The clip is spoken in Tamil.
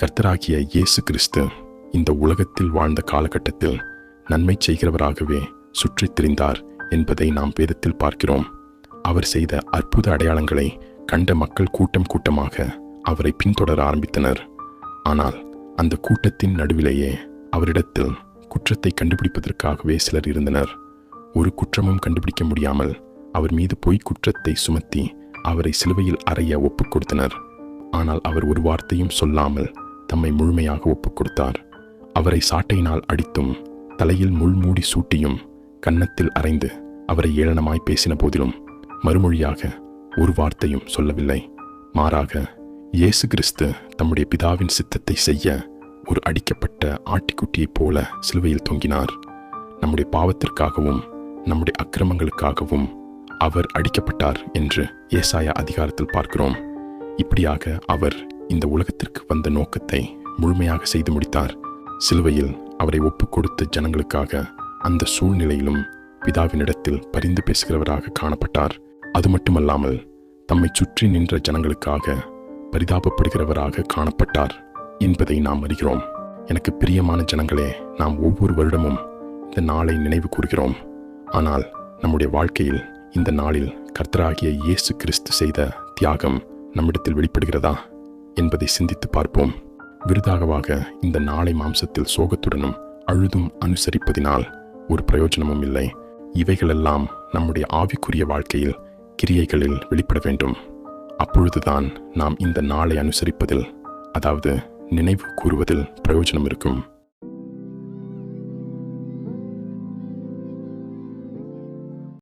கர்த்தராகிய இயேசு கிறிஸ்து இந்த உலகத்தில் வாழ்ந்த காலகட்டத்தில் நன்மை செய்கிறவராகவே சுற்றித் திரிந்தார் என்பதை நாம் வேதத்தில் பார்க்கிறோம். அவர் செய்த அற்புத அடையாளங்களை கண்ட மக்கள் கூட்டம் கூட்டமாக அவரை பின்தொடர ஆரம்பித்தனர். ஆனால் அந்த கூட்டத்தின் நடுவிலேயே அவரிடத்தில் குற்றத்தை கண்டுபிடிப்பதற்காகவே சிலர் இருந்தனர். ஒரு குற்றமும் கண்டுபிடிக்க முடியாமல் அவர் மீது பொய் குற்றத்தை சுமத்தி அவரை சிலுவையில் அறைய ஒப்புக் கொடுத்தனர். ஆனால் அவர் ஒரு வார்த்தையும் சொல்லாமல் தம்மை முழுமையாக ஒப்புக் கொடுத்தார் அவரை சாட்டையினால் அடித்தும் தலையில் முள்மூடி சூட்டியும் கன்னத்தில் அறைந்து அவரை ஏளனமாய் பேசின போதிலும் மறுமொழியாக ஒரு வார்த்தையும் சொல்லவில்லை. மாறாக இயேசு கிறிஸ்து தம்முடைய பிதாவின் சித்தத்தை செய்ய ஒரு அடிக்கப்பட்ட ஆட்டிக்குட்டியைப் போல சிலுவையில் தொங்கினார். நம்முடைய பாவத்திற்காகவும் நம்முடைய அக்கிரமங்களுக்காகவும் அவர் அடிக்கப்பட்டார் என்று ஏசாயா அதிகாரத்தில் பார்க்கிறோம். இப்படியாக அவர் இந்த உலகத்திற்கு வந்த நோக்கத்தை முழுமையாக செய்து முடித்தார். சிலுவையில் அவரை ஒப்புக் கொடுத்த ஜனங்களுக்காக அந்த சூழ்நிலையிலும் பிதாவினிடத்தில் பரிந்து பேசுகிறவராக காணப்பட்டார். அது மட்டுமல்லாமல் தம்மை சுற்றி நின்ற ஜனங்களுக்காக பரிதாபப்படுகிறவராக காணப்பட்டார் என்பதை நாம் அறிகிறோம். எனக்கு பிரியமான ஜனங்களே நாம் ஒவ்வொரு வருடமும் இந்த நாளை நினைவு கூறுகிறோம். ஆனால் நம்முடைய வாழ்க்கையில் இந்த நாளில் கர்த்தராகிய இயேசு கிறிஸ்து செய்த தியாகம் நம்மிடத்தில் வெளிப்படுகிறதா? என்பதை சிந்தித்து பார்ப்போம். விருதாகவாக இந்த நாளை மாம்சத்தில் சோகத்துடனும் அழுதும் அனுசரிப்பதினால் ஒரு பிரயோஜனமும் இல்லை. இவைகளெல்லாம் நம்முடைய ஆவிக்குரிய வாழ்க்கையில் கிரியைகளில் வெளிப்பட வேண்டும். அப்பொழுதுதான் நாம் இந்த நாளை அனுசரிப்பதில் அதாவது நினைவு கூறுவதில் பிரயோஜனம் இருக்கும்.